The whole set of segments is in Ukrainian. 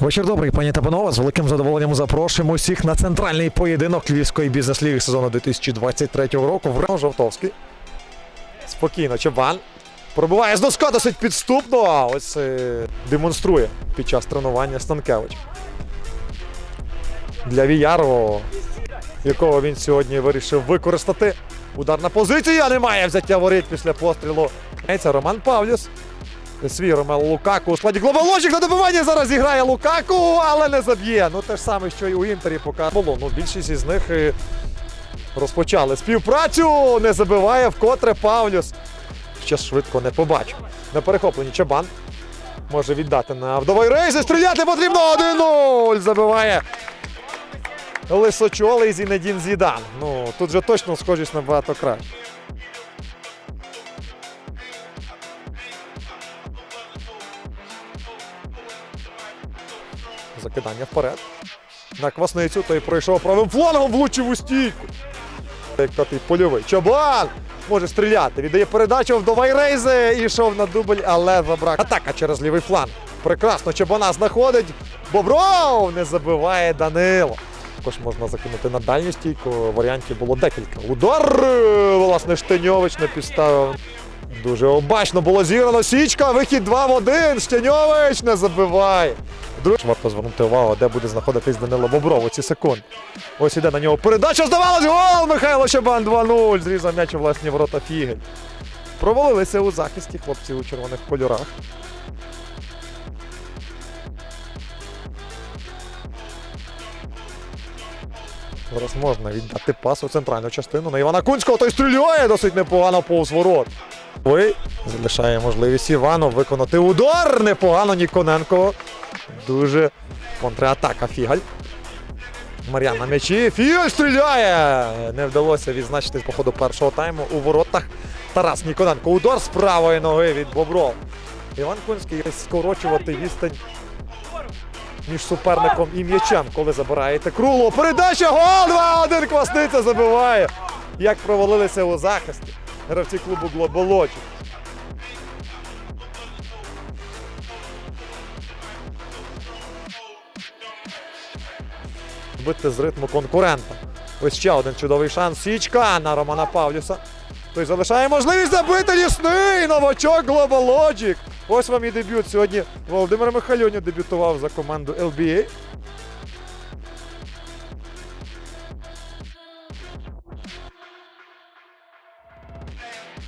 Вечір добрий, пані та панове. З великим задоволенням запрошуємо усіх на центральний поєдинок Львівської бізнес-ліги сезону 2023 року. В Жовтовський. Спокійно, Чебан. Пробиває з доска досить підступно. Ось е, демонструє під час тренування Станкевич. Для Віярова, якого він сьогодні вирішив використати. Ударна позиція немає взяття воріт після пострілу. Роман Павлюс. Свій Лукаку у складі глобаложик на добивання зараз зіграє Лукаку, але не заб'є. Ну те ж саме, що і у Інтері було. Ну, більшість із них е, розпочали співпрацю. Не забиває вкотре Павлюс. Ще швидко не побачив. На перехопленні Чабан. Може віддати на вдовий рейс. Стріляти потрібно 1-0. Забиває Лисочолий Зінедін Зідан. Ну тут же точно схожість набагато краще. Закидання вперед. На квасницю той пройшов правим флангом, влучив у стійку. Як польовий. Чабан може стріляти. Віддає передачу в Довайрейзе і йшов на дубль, але забрак. Атака через лівий фланг. Прекрасно Чабана знаходить. Бобров не забиває Данило. Також можна закинути на дальню стійку. Варіантів було декілька. Удар! Власне, Штеньович не підставив. Дуже обачно було зіграно. Січка, вихід 2 в 1. Штеньович не забиває. Друг... Варто звернути увагу, де буде знаходитись Данило Бобров у ці секунди. Ось іде на нього передача. Здавалось, гол! Михайло Щебан 2-0. Зрізав м'яч у власні ворота Фігель. Провалилися у захисті хлопці у червоних кольорах. Зараз можна віддати пас у центральну частину на Івана Кунського. Той стріляє досить непогано повз ворот. Ой, залишає можливість Івану виконати удар. Непогано Ніконенко. Дуже контратака Фігаль. Мар'ян на м'ячі. Фігаль стріляє! Не вдалося відзначити по ходу першого тайму у воротах. Тарас Ніконенко. Удар з правої ноги від Бобров. Іван Кунський скорочувати відстань між суперником і м'ячем, коли забираєте круло. Передача гол! 2-1 Квасниця забиває. Як провалилися у захисті гравці клубу Глоболочі. Бити з ритму конкурента. Ось ще один чудовий шанс. Січка на Романа Павлюса. Той залишає можливість забити лісний новачок Глобалоджік. Ось вам і дебют. Сьогодні Володимир Михайлюнів дебютував за команду LBA.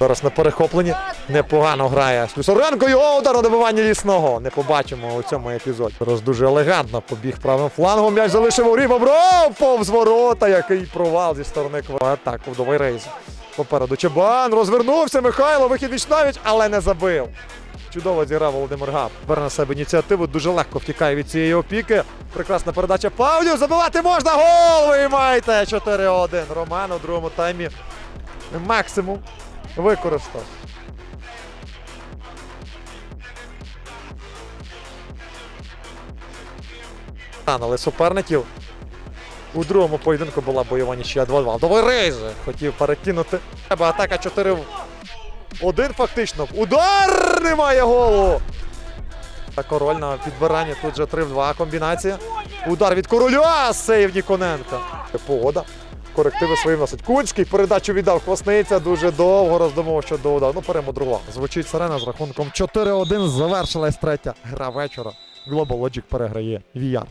Зараз на перехопленні непогано грає Слюсаренко. Його удар добивання лісного. Не побачимо у цьому епізоді. Зараз дуже елегантно побіг правим флангом. М'яч залишив у. Бобров повз ворота. Який провал зі сторони ква. Атаку вдовий рейз. Попереду Чебан розвернувся. Михайло вихід віч навіч, але не забив. Чудово зіграв Володимир Габ. Бере на себе ініціативу. Дуже легко втікає від цієї опіки. Прекрасна передача Павлю. Забивати можна. Гол! Ви маєте 4-1. Роман у другому таймі максимум використав. Але суперників у другому поєдинку була бойова нічия 2-2. Давай Рейзе хотів перекинути. Треба атака 4 1 фактично. Удар! Немає голу! Та король на підбиранні. Тут же 3 в 2 комбінація. Удар від короля. Сейв Ніконенка. Погода. Корективи свої вносить. Кунський передачу віддав Квасниця. Дуже довго роздумував щодо удару. Ну, перемудрував. Звучить сирена з рахунком 4-1. Завершилась третя гра вечора. Global Logic переграє VR.